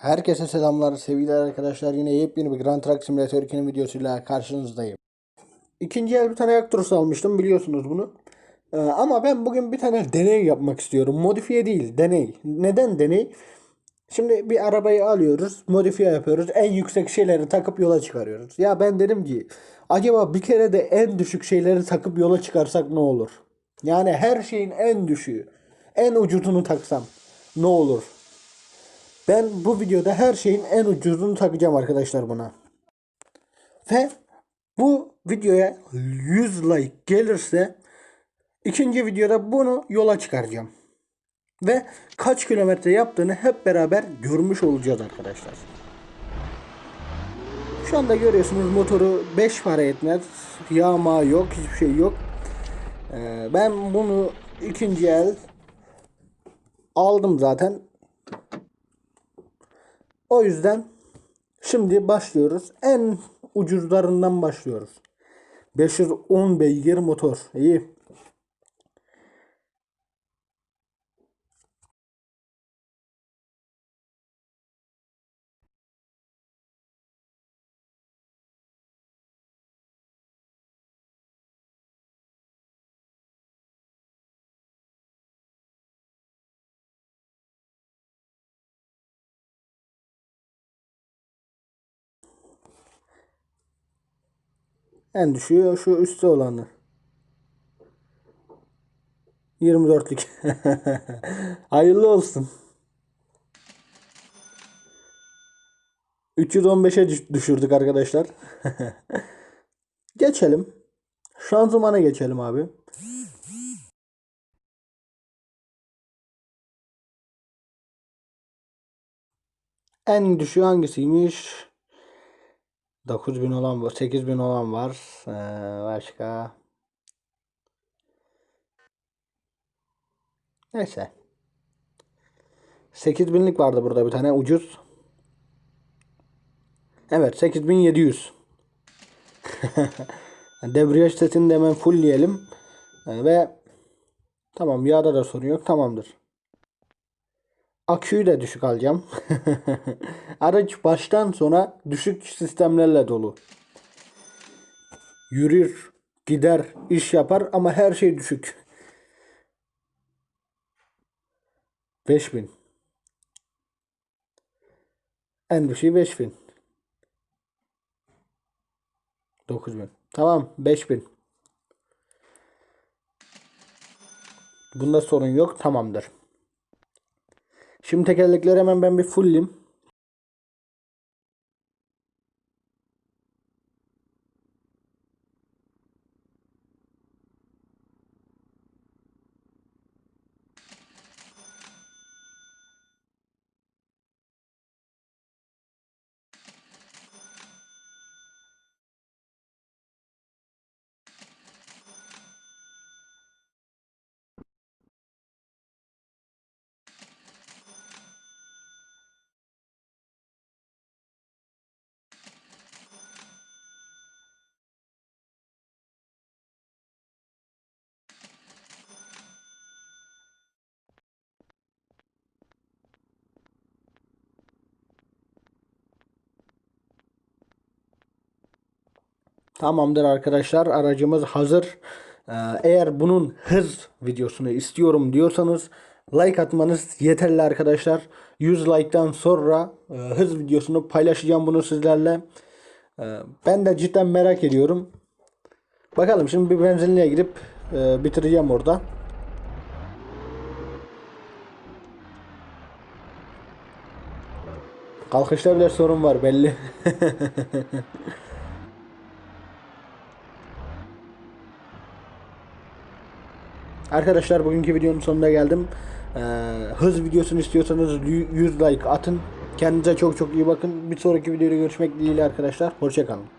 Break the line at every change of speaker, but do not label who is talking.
Herkese selamlar sevgili arkadaşlar. Yine yepyeni bir Grand Truck Simulator 2'nin videosuyla karşınızdayım. İkinci el bir tane Actros almıştım biliyorsunuz bunu. Ee, ama ben bugün bir tane deney yapmak istiyorum. Modifiye değil deney. Neden deney? Şimdi bir arabayı alıyoruz, modifiye yapıyoruz. En yüksek şeyleri takıp yola çıkarıyoruz. Ya ben dedim ki acaba bir kere de en düşük şeyleri takıp yola çıkarsak ne olur? Yani her şeyin en düşüğü, en ucuzunu taksam ne olur? Ben bu videoda her şeyin en ucuzunu takacağım arkadaşlar buna. Ve bu videoya 100 like gelirse ikinci videoda bunu yola çıkaracağım. Ve kaç kilometre yaptığını hep beraber görmüş olacağız arkadaşlar. Şu anda görüyorsunuz motoru 5 para etmez. Yağma yok, hiçbir şey yok. Ee, ben bunu ikinci el aldım zaten. O yüzden şimdi başlıyoruz. En ucuzlarından başlıyoruz. 510 beygir motor. İyi. En düşüğü şu üstte olanı. 24'lük. Hayırlı olsun. 315'e düş- düşürdük arkadaşlar. geçelim. Şanzımana geçelim abi. En düşüğü hangisiymiş? 9000 olan var. 8000 olan var. Ee, başka. Neyse. 8000'lik vardı burada bir tane ucuz. Evet 8700. Debriyaj setini de hemen fullleyelim. Ee, ve tamam yağda da sorun yok tamamdır. Aküyü de düşük alacağım. Araç baştan sona düşük sistemlerle dolu. Yürür, gider, iş yapar ama her şey düşük. 5000. En düşüğü 5000. 9000. Tamam 5000. Bunda sorun yok. Tamamdır. Şimdi tekerlekleri hemen ben bir fullleyeyim. Tamamdır arkadaşlar aracımız hazır. Ee, Eğer bunun hız videosunu istiyorum diyorsanız like atmanız yeterli arkadaşlar. 100 like'tan sonra e, hız videosunu paylaşacağım bunu sizlerle. Ee, Ben de cidden merak ediyorum. Bakalım şimdi bir benzinliğe gidip e, bitireceğim orada. Kalkışta bile sorun var belli. Arkadaşlar bugünkü videonun sonuna geldim. Ee, hız videosunu istiyorsanız 100 like atın. Kendinize çok çok iyi bakın. Bir sonraki videoda görüşmek dileğiyle arkadaşlar. Hoşçakalın.